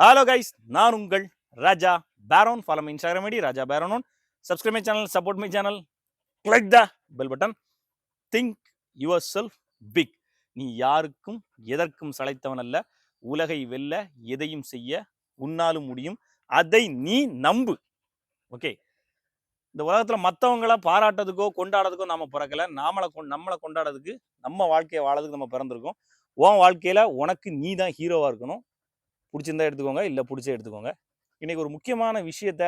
Hello guys நான் உங்கள் Raja Baron follow my Instagram ID Raja Baron subscribe my channel support my channel click the bell button think yourself big நீ யாருக்கும் எதற்கும் சளைத்தவன் அல்ல. உலகை வெல்ல எதையும் செய்ய உன்னாலும் முடியும். அதை நீ நம்பு. ஓகே இந்த உலகத்தில் மற்றவங்கள பாராட்டுறதுக்கோ கொண்டாடுறதுக்கோ நாம் பிறக்கல. நாமளை கொ நம்மளை கொண்டாடுறதுக்கு நம்ம வாழ்க்கையை வாழறதுக்கு நம்ம பிறந்திருக்கோம். உன் வாழ்க்கையில் உனக்கு நீ தான் ஹீரோவாக இருக்கணும். பிடிச்சிருந்தா எடுத்துக்கோங்க இல்லை பிடிச்சே எடுத்துக்கோங்க. இன்றைக்கி ஒரு முக்கியமான விஷயத்த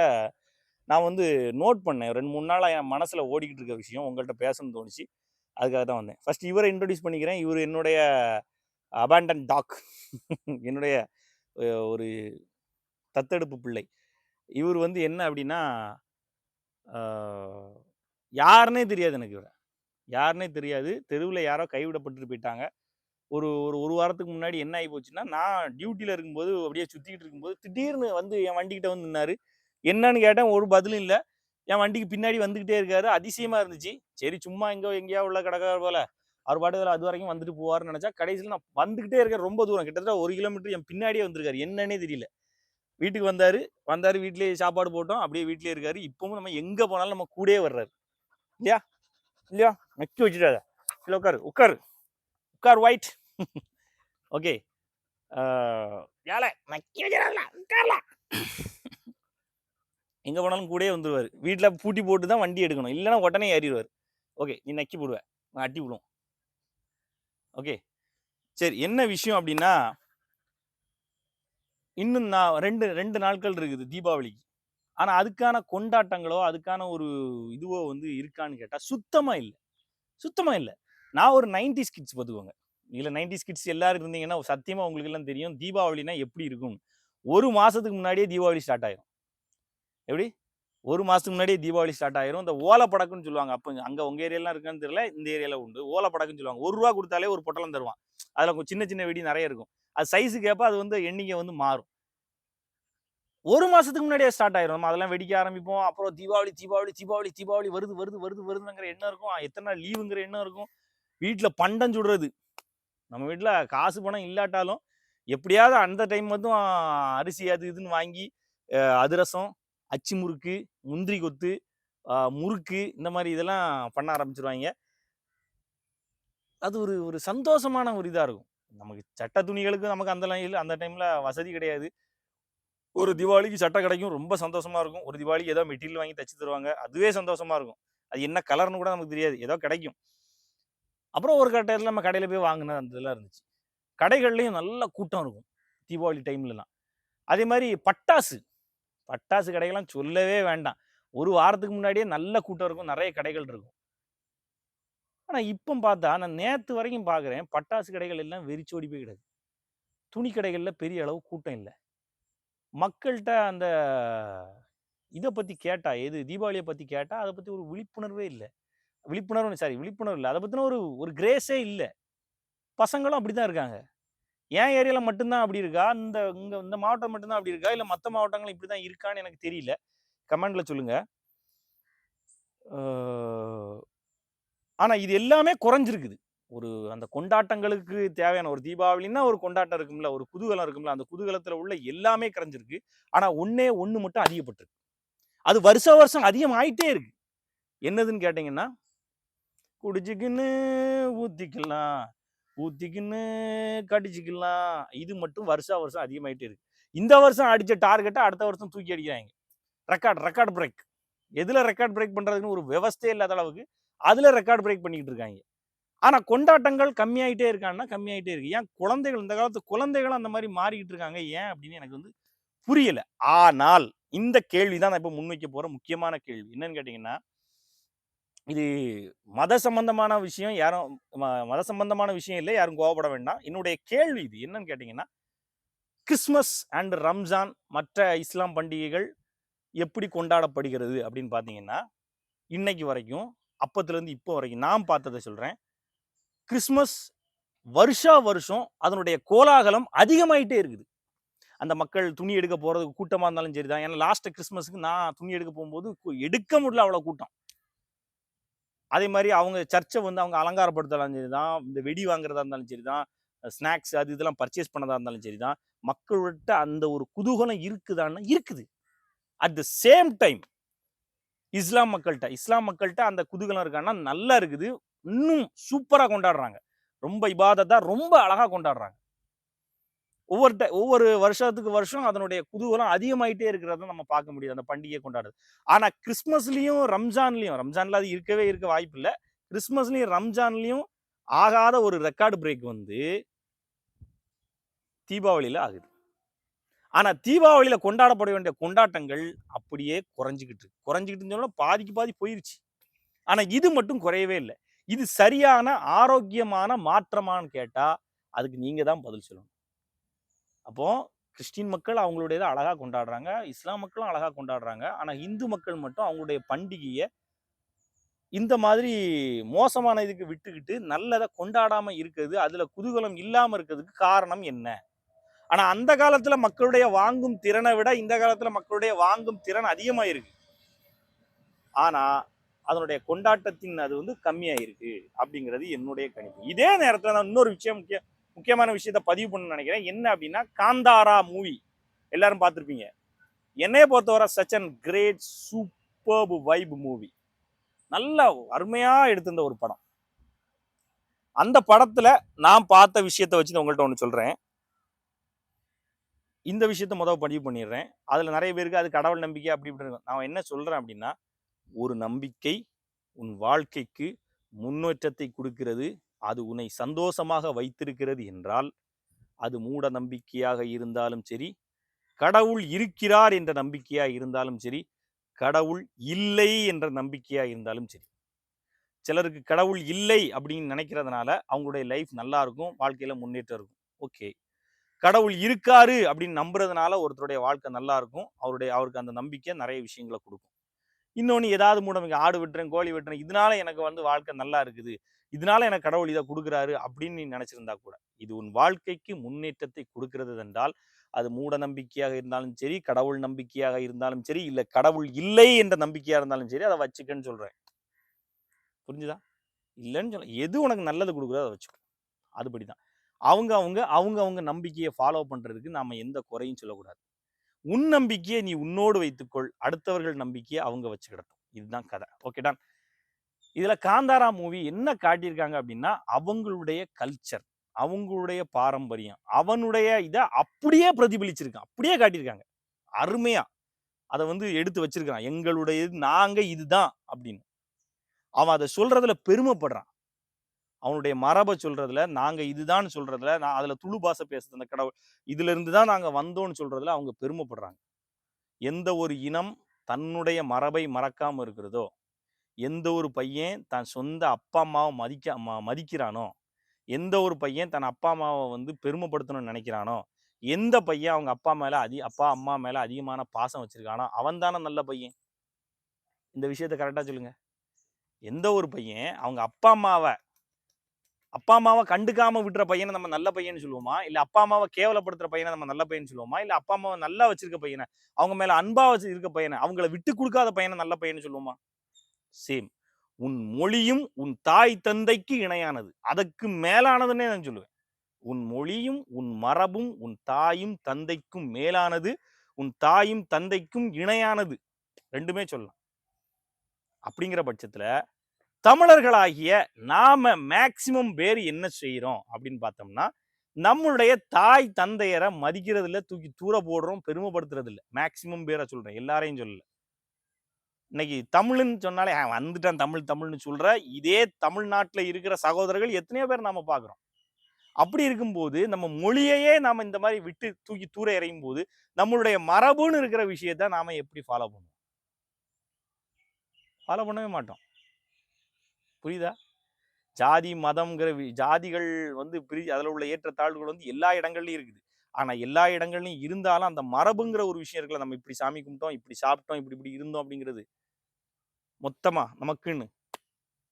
நான் வந்து நோட் பண்ணேன். ரெண்டு மூணு நாளாக என் மனசில் ஓடிக்கிட்டு இருக்க விஷயம் உங்கள்கிட்ட பேசணும்னு தோணுச்சு. அதுக்காக தான் வந்தேன். ஃபஸ்ட் இவரை இன்ட்ரடியூஸ் பண்ணிக்கிறேன். இவர் என்னுடைய அபாண்டன் டாக் என்னுடைய ஒரு தத்தெடுப்பு பிள்ளை. இவர் வந்து என்ன அப்படின்னா யாருன்னே தெரியாது எனக்கு இவரை. யாருன்னே தெரியாது. தெருவில் யாரோ கைவிடப்பட்டு போயிட்டாங்க. ஒரு ஒரு ஒரு வாரத்துக்கு முன்னாடி என்ன ஆகி போச்சுன்னா நான் டியூட்டியில் இருக்கும்போது அப்படியே சுற்றிக்கிட்டு இருக்கும்போது திடீர்னு வந்து என் வண்டிக்கிட்ட வந்து நின்னாரு. என்னன்னு கேட்டேன் ஒரு பதிலும் இல்லை. என் வண்டிக்கு பின்னாடி வந்துக்கிட்டே இருக்காரு. அதிசயமாக இருந்துச்சு. சரி சும்மா எங்கோ எங்கேயா உள்ள கிடக்காரு போல. அவர் பாட்டு அது வரைக்கும் வந்துட்டு போவார்னு நினச்சா கடைசியில் நான் வந்துக்கிட்டே இருக்கேன் ரொம்ப தூரம். கிட்டத்தட்ட ஒரு கிலோமீட்டர் என் பின்னாடியே வந்திருக்காரு. என்னன்னே தெரியல. வீட்டுக்கு வந்தார். வந்தார் வீட்டிலேயே சாப்பாடு போட்டோம். அப்படியே வீட்லயே இருக்காரு. இப்பவும் நம்ம எங்கே போனாலும் நம்ம கூடயே வர்றாரு. இல்லையா? இல்லையா? நக்கி வச்சுட்டாத இல்லை உட்காரு. உட்காரு. உட்கார் ஒயிட் ஓகே. ஏழை எங்க போனாலும் கூடயே வந்துருவாரு. வீட்டில் பூட்டி போட்டு தான் வண்டி எடுக்கணும். இல்லைன்னா உடனே ஏறிடுவார் ஓகே நீ நக்கி போடுவ. நான் அட்டி விடுவோம். ஓகே. சரி என்ன விஷயம் அப்படின்னா இன்னும் நான் ரெண்டு ரெண்டு நாட்கள் இருக்குது தீபாவளிக்கு. ஆனால் அதுக்கான கொண்டாட்டங்களோ அதுக்கான ஒரு இதுவோ வந்து இருக்கான்னு கேட்டால் சுத்தமாக இல்லை. சுத்தமாக இல்லை. நான் ஒரு நைன்டிஸ் கிட்ஸ் பார்த்துக்கோங்க இதில் நைன்டிஸ் கிட்ஸ் எல்லாரும் இருந்தீங்கன்னா சத்தியமாக உங்களுக்கு எல்லாம் தெரியும் தீபாவளினா எப்படி இருக்கும் ஒரு மாதத்துக்கு முன்னாடியே தீபாவளி ஸ்டார்ட் ஆயிரும். எப்படி? ஒரு மாதத்துக்கு முன்னாடியே தீபாவளி ஸ்டார்ட் ஆயிரும். இந்த ஓலை படக்குன்னு சொல்லுவாங்க. அப்போ அங்கே உங்கள் ஏரியாலாம் இருக்கான்னு தெரியல இந்த ஏரியாவில் உண்டு. ஓலை படக்குன்னு சொல்லுவாங்க. ஒரு ரூபா கொடுத்தாலே ஒரு பொட்டலம் தருவான். அதில் கொஞ்சம் சின்ன சின்ன வெடி நிறைய இருக்கும். அது சைஸு கேட்பா அது வந்து எண்ணிக்கை வந்து மாறும். ஒரு மாசத்துக்கு முன்னாடியே ஸ்டார்ட் ஆயிரும். நம்ம அதெல்லாம் வெடிக்க ஆரம்பிப்போம். அப்புறம் தீபாவளி தீபாவளி தீபாவளி தீபாவளி வருது வருது வருது வருதுங்கிற எண்ணம் இருக்கும். எத்தனை நாள் லீவுங்கிற எண்ணம் இருக்கும். வீட்டில் பண்டம் சுடுறது. நம்ம வீட்டில் காசு பணம் இல்லாட்டாலும் எப்படியாவது அந்த டைம் மட்டும் அரிசி அது இதுன்னு வாங்கி அதிரசம் அச்சு முறுக்கு முந்திரி கொத்து முறுக்கு இந்த மாதிரி இதெல்லாம் பண்ண ஆரம்பிச்சிருவாங்க. அது ஒரு ஒரு சந்தோஷமான ஒரு இதாக இருக்கும். நமக்கு சட்ட துணிகளுக்கு நமக்கு அந்த லைனில் அந்த டைமில் வசதி கிடையாது. ஒரு தீபாவளிக்கு சட்டை கிடைக்கும் ரொம்ப சந்தோஷமாக இருக்கும். ஒரு தீபாவளிக்கு ஏதோ மெட்டீரியல் வாங்கி தச்சு தருவாங்க. அதுவே சந்தோஷமாக இருக்கும். அது என்ன கலர்னு கூட நமக்கு தெரியாது. ஏதோ கிடைக்கும். அப்புறம் ஒரு கட்டத்தில் நம்ம கடையில் போய் வாங்கின அந்த இதெல்லாம் இருந்துச்சு. கடைகள்லையும் நல்ல கூட்டம் இருக்கும். தீபாவளி டைம்லலாம் அதே மாதிரி பட்டாசு. பட்டாசு கடைகள்லாம் சொல்லவே வேண்டாம். ஒரு வாரத்துக்கு முன்னாடியே நல்ல கூட்டம் இருக்கும். நிறைய கடைகள் இருக்கும். ஆனால் இப்போ பார்த்தா நான் நேற்று வரைக்கும் பார்க்குறேன் பட்டாசு கடைகள் எல்லாம் வெறிச்சோடி போய் கிடக்கு. துணி கடைகளில் பெரிய அளவு கூட்டம் இல்லை. மக்கள்கிட்ட அந்த இதை பற்றி கேட்டால் எது தீபாவளியை பற்றி கேட்டால் அதை பற்றி ஒரு விழிப்புணர்வே இல்லை. விழிப்புணர்வு சாரி விழிப்புணர்வு இல்லை. அதை பற்றின ஒரு ஒரு கிரேஸே இல்லை. பசங்களும் அப்படி தான் இருக்காங்க. என் ஏரியாவில் மட்டும்தான் அப்படி இருக்கா? இந்த இங்கே இந்த மாவட்டம் மட்டும்தான் அப்படி இருக்கா? இல்லை மற்ற மாவட்டங்கள் இப்படி தான் இருக்கான்னு எனக்கு தெரியல. கமெண்டில் சொல்லுங்கள் ஆனால் இது எல்லாமே குறைஞ்சிருக்குது. ஒரு அந்த கொண்டாட்டங்களுக்கு தேவையான ஒரு தீபாவளின்னா ஒரு கொண்டாட்டம் இருக்கும்ல ஒரு குதூகலம் இருக்கும்ல அந்த குதூகலத்தில் உள்ள எல்லாமே குறைஞ்சிருக்கு ஆனால் ஒன்றே ஒன்று மட்டும் அதிகப்பட்டிருக்கு. அது வருஷ வருஷம் அதிகமாயிட்டே இருக்கு. என்னதுன்னு கேட்டிங்கன்னா குடிச்சுக்கின்னு ஊத்திக்கலாம் ஊத்திக்கின்னு கடிச்சுக்கலாம். இது மட்டும் வருஷா வருஷம் அதிகமாயிட்டே இருக்கு. இந்த வருஷம் அடிச்ச டார்கெட்டை அடுத்த வருஷம் தூக்கி அடிக்கிறாங்க. ரெக்கார்ட் ரெக்கார்ட் பிரேக் எதுல ரெக்கார்ட் பிரேக் பண்றதுன்னு ஒரு விவஸ்தையே இல்லாத அளவுக்கு அதுல ரெக்கார்ட் பிரேக் பண்ணிக்கிட்டு இருக்காங்க. ஆனா கொண்டாட்டங்கள் கம்மியாயிட்டே இருக்கான்னா கம்மியாயிட்டே இருக்கு. ஏன் குழந்தைகள் இந்த காலத்து குழந்தைகள் அந்த மாதிரி மாறிக்கிட்டு இருக்காங்க? ஏன் அப்படின்னு எனக்கு வந்து புரியல. ஆனால் இந்த கேள்வி தான் நான் இப்போ முன்வைக்க போற முக்கியமான கேள்வி. என்னன்னு கேட்டிங்கன்னா இது மத சம்பந்தமான விஷயம் யாரும் ம- மத சம்பந்தமான விஷயம் இல்லை. யாரும் கோவப்பட வேண்டாம். என்னுடைய கேள்வி இது. என்னன்னு கேட்டிங்கன்னா கிறிஸ்மஸ் அண்ட் ரம்ஜான் மற்ற இஸ்லாம் பண்டிகைகள் எப்படி கொண்டாடப்படுகிறது அப்படின்னு பார்த்தீங்கன்னா இன்னைக்கு வரைக்கும் அப்பத்துலேருந்து இப்போ வரைக்கும் நான் பார்த்ததை சொல்கிறேன் கிறிஸ்மஸ் வருஷா வருஷம் அதனுடைய கோலாகலம் அதிகமாயிட்டே இருக்குது. அந்த மக்கள் துணி எடுக்க போகிறதுக்கு கூட்டமாக இருந்தாலும் சரி தான் ஏன்னா லாஸ்ட்டு கிறிஸ்மஸுக்கு நான் துணி எடுக்க போகும்போது எடுக்க முடியல அவ்வளோ கூட்டம். அதே மாதிரி அவங்க சர்ச்சை வந்து அவங்க அலங்காரப்படுத்தலாம் சரி தான் இந்த வெடி வாங்குறதா இருந்தாலும் சரி தான் ஸ்நாக்ஸ் அது இதெல்லாம் பர்ச்சேஸ் பண்ணதா இருந்தாலும் சரி தான் மக்கள்கிட்ட அந்த ஒரு குதூகலம் இருக்குதான்னா இருக்குது. அட் த சேம் டைம் இஸ்லாம் மக்கள்கிட்ட இஸ்லாம் மக்கள்கிட்ட அந்த குதூகலம் இருக்கான்னா நல்லா இருக்குது. இன்னும் சூப்பராக கொண்டாடுறாங்க. ரொம்ப இபாதத்தா ரொம்ப அழகாக கொண்டாடுறாங்க. ஒவ்வொரு ti- ஒவ்வொரு வருஷத்துக்கு வருஷம் அதனுடைய குதூகலம் அதிகமாயிட்டே இருக்கிறத நம்ம பார்க்க முடியுது. அந்த பண்டிகையை கொண்டாடுறது. ஆனால் கிறிஸ்மஸ்லேயும் ரம்ஜான்லேயும் ரம்ஜான்ல அது இருக்கவே இருக்க வாய்ப்பு இல்லை. கிறிஸ்மஸ்லேயும் ரம்ஜான்லேயும் ஆகாத ஒரு ரெக்கார்டு பிரேக் வந்து தீபாவளியில் ஆகுது. ஆனால் தீபாவளியில் கொண்டாடப்பட வேண்டிய கொண்டாட்டங்கள் அப்படியே குறைஞ்சிக்கிட்டு இருக்கு குறைஞ்சிக்கிட்டு பாதிக்கு பாதி போயிருச்சு. ஆனால் இது மட்டும் குறையவே இல்லை. இது சரியான ஆரோக்கியமான மாற்றமான்னு கேட்டால் அதுக்கு நீங்கள் தான் பதில் சொல்லணும். அப்போது கிறிஸ்டின் மக்கள் அவங்களுடைய இதை கொண்டாடுறாங்க. இஸ்லாம் மக்களும் அழகாக கொண்டாடுறாங்க. ஆனால் இந்து மக்கள் மட்டும் அவங்களுடைய பண்டிகையை இந்த மாதிரி மோசமான இதுக்கு விட்டுக்கிட்டு நல்லதை கொண்டாடாமல் இருக்கிறது அதில் குதூகலம் இல்லாமல் இருக்கிறதுக்கு காரணம் என்ன? ஆனால் அந்த காலத்தில் மக்களுடைய வாங்கும் திறனை விட இந்த காலத்தில் மக்களுடைய வாங்கும் திறன் அதிகமாக இருக்கு ஆனால் அதனுடைய கொண்டாட்டத்தின் அது வந்து கம்மியாக இருக்கு அப்படிங்கிறது என்னுடைய கணிப்பு. இதே நேரத்தில் நான் இன்னொரு விஷயம் முக்கிய முக்கியமான விஷயத்த பதிவு பண்ண நினைக்கிறேன். என்ன அப்படின்னா காந்தாரா மூவி. எல்லாரும் பார்த்துருப்பீங்க. என்னைய பொறுத்தவரை such an great superb vibe movie நல்ல அருமையா எடுத்திருந்த ஒரு படம். அந்த படத்துல நான் பார்த்த விஷயத்த வச்சு உங்கள்கிட்ட ஒன்று சொல்றேன். இந்த விஷயத்த முதல் பதிவு பண்ணிடுறேன். அதுல நிறைய பேருக்கு அது கடவுள் நம்பிக்கை அப்படி இப்படி இருக்கும். நான் என்ன சொல்றேன் அப்படின்னா ஒரு நம்பிக்கை உன் வாழ்க்கைக்கு முன்னேற்றத்தை கொடுக்கிறது அது உன்னை சந்தோஷமாக வைத்திருக்கிறது என்றால் அது மூட நம்பிக்கையாக இருந்தாலும் சரி கடவுள் இருக்கிறார் என்ற நம்பிக்கையாக இருந்தாலும் சரி கடவுள் இல்லை என்ற நம்பிக்கையா இருந்தாலும் சரி. சிலருக்கு கடவுள் இல்லை அப்படின்னு நினைக்கிறதுனால அவங்களுடைய லைஃப் நல்லா இருக்கும் வாழ்க்கையில முன்னேற்றம் இருக்கும். ஓகே கடவுள் இருக்காரு அப்படின்னு நம்புறதுனால ஒருத்தருடைய வாழ்க்கை நல்லா இருக்கும் அவருடைய அவருக்கு அந்த நம்பிக்கை நிறைய விஷயங்களை கொடுக்கும். இன்னொன்று ஏதாவது மூடம் ஆடு விட்டுறேன் கோழி விட்டுறேன் இதனால எனக்கு வந்து வாழ்க்கை நல்லா இருக்குது. இதனால எனக்கு கடவுள் இதை கொடுக்குறாரு அப்படின்னு நீ நினைச்சிருந்தா கூட. இது உன் வாழ்க்கைக்கு முன்னேற்றத்தை கொடுக்கிறது என்றால் அது மூட நம்பிக்கையாக இருந்தாலும் சரி கடவுள் நம்பிக்கையாக இருந்தாலும் சரி இல்லை கடவுள் இல்லை என்ற நம்பிக்கையாக இருந்தாலும் சரி அதை வச்சுக்கன்னு சொல்கிறேன் புரிஞ்சுதா? இல்லைன்னு சொல்ல எது உனக்கு நல்லது கொடுக்குறோ அதை வச்சுக்கோ. அதுபடிதான் அவங்க அவங்க அவங்க அவங்க நம்பிக்கையை ஃபாலோ பண்ணுறதுக்கு நாம் எந்த குறையும் சொல்லக்கூடாது. உன் நம்பிக்கையை நீ உன்னோடு வைத்துக்கொள் அடுத்தவர்கள் நம்பிக்கையை அவங்க வச்சுக்கிடட்டும் இதுதான் கதை. ஓகேடா இதுல காந்தாரா மூவி என்ன காட்டியிருக்காங்க அப்படின்னா அவங்களுடைய கல்ச்சர் அவங்களுடைய பாரம்பரியம் அவனுடைய இதை அப்படியே பிரதிபலிச்சிருக்கான். அப்படியே காட்டியிருக்காங்க. அருமையா. அதை வந்து எடுத்து வச்சிருக்கான் எங்களுடைய இது, நாங்க இதுதான் அப்படின்னு. அவன் அதை சொல்றதுல பெருமைப்படுறான். அவனுடைய மரபை சொல்றதுல நாங்க இதுதான் சொல்றதுல நான் அதுல துளு பாசை பேசுறது அந்த கடவுள் இதுல இருந்து தான் நாங்க வந்தோம்னு சொல்றதுல அவங்க பெருமைப்படுறாங்க. எந்த ஒரு இனம் தன்னுடைய மரபை மறக்காம இருக்கிறதோ எந்த ஒரு பையன் தன் சொந்த அப்பா அம்மாவை மதிக்க மதிக்கிறானோ எந்த ஒரு பையன் தன் அப்பா அம்மாவை வந்து பெருமைப்படுத்தணும்னு நினைக்கிறானோ எந்த பையன் அவங்க அப்பா மேல அதி அப்பா அம்மா மேல அதிகமான பாசம் வச்சிருக்கானோ அவன் தானே நல்ல பையன். இந்த விஷயத்த கரெக்டா சொல்லுங்க. எந்த ஒரு பையன் அவங்க அப்பா அம்மாவை அப்பா அம்மாவை கண்டுக்காம விட்டுற பையனை நம்ம நல்ல பையன்னு சொல்லுவோமா? இல்ல அப்பா அம்மாவை கேவலப்படுத்துற பையனை நம்ம நல்ல பையன் சொல்லுவோமா? இல்ல அப்பா அம்மாவை நல்லா வச்சிருக்க பையனை அவங்க மேல அன்பா வச்சு இருக்க பையனை அவங்கள விட்டு கொடுக்காத பையனை நல்ல பையன்னு சொல்லுவோமா? சேம். உன் மொழியும் உன் தாய் தந்தைக்கு இணையானது. அதற்கு மேலானதுன்னே நான் சொல்லுவேன். உன் மொழியும் உன் மரபும் உன் தாயும் தந்தைக்கும் மேலானது. உன் தாயும் தந்தைக்கும் இணையானது. ரெண்டுமே சொல்லலாம். அப்படிங்கிற பட்சத்துல தமிழர்களாகிய நாம மேக்சிமம் பேர் என்ன செய்கிறோம் அப்படின்னு பார்த்தோம்னா நம்மளுடைய தாய் தந்தையரை மதிக்கிறது இல்லை தூக்கி தூர போடுறோம் பெருமைப்படுத்துறது இல்லை மேக்சிமம் பேரை சொல்கிறேன் எல்லாரையும் சொல்லல. இன்னைக்கு தமிழ்னு சொன்னாலே "ஆ, வந்துட்டான் தமிழ் தமிழ்னு சொல்கிற இதே தமிழ்நாட்டில் இருக்கிற சகோதரர்கள் எத்தனையோ பேர் நாம் பார்க்குறோம். அப்படி இருக்கும்போது நம்ம மொழியையே நாம் இந்த மாதிரி விட்டு தூக்கி தூர இறையும் போது நம்மளுடைய மரபுன்னு இருக்கிற விஷயத்த நாம் எப்படி ஃபாலோ பண்ணுவோம்? ஃபாலோ பண்ணவே மாட்டோம். புரியுதா? ஜாதி மதம்ங்கிற வி- ஜாதிகள் வந்து பிரி அதில் உள்ள ஏற்றத்தாழ்வுகள் வந்து எல்லா இடங்கள்லையும் இருக்குது. ஆனால் எல்லா இடங்கள்லையும் இருந்தாலும் அந்த மரபுங்கிற ஒரு விஷயம் இருக்குல்ல நம்ம இப்படி சாமி கும்பிட்டோம் இப்படி சாப்பிட்டோம் இப்படி இப்படி இருந்தோம் அப்படிங்கிறது. மொத்தமா நமக்குன்னு.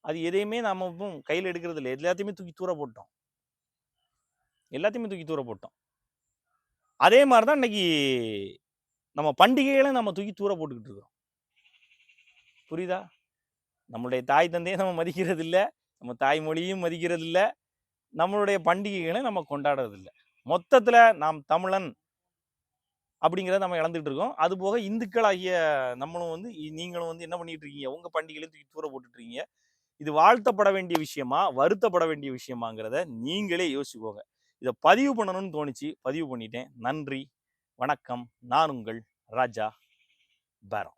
அது எதையுமே நாம கையில் எடுக்கிறது இல்லை. எல்லாத்தையுமே தூக்கி தூர போட்டோம். எல்லாத்தையுமே தூக்கி தூர போட்டோம். அதே மாதிரி தான் இன்னைக்கு நம்ம பண்டிகைகளை நம்ம தூக்கி தூர போட்டுக்கிட்டு இருக்கிறோம் புரியுதா? நம்மளுடைய தாய் தந்தையை நம்ம மதிக்கிறது நம்ம தாய்மொழியும் மதிக்கிறது நம்மளுடைய பண்டிகைகளை நம்ம கொண்டாடுறது இல்ல மொத்தத்துல நாம் தமிழன் அப்படிங்கிறத நம்ம இழந்துட்டு இருக்கோம். அது போக இந்துக்களாகிய நம்மளும் வந்து நீங்களும் வந்து என்ன பண்ணிட்டு இருக்கீங்க? உங்க பண்டிகையில தூக்கி தூர போட்டுட்டு இருக்கீங்க. இது வாழ்த்தப்பட வேண்டிய விஷயமா? வருத்தப்பட வேண்டிய விஷயமாங்கிறத நீங்களே யோசிச்சுக்கோங்க. இதை பதிவு பண்ணணும்னு தோணுச்சு. பதிவு பண்ணிட்டேன். நன்றி. வணக்கம். நான் உங்கள் ராஜா பேரம்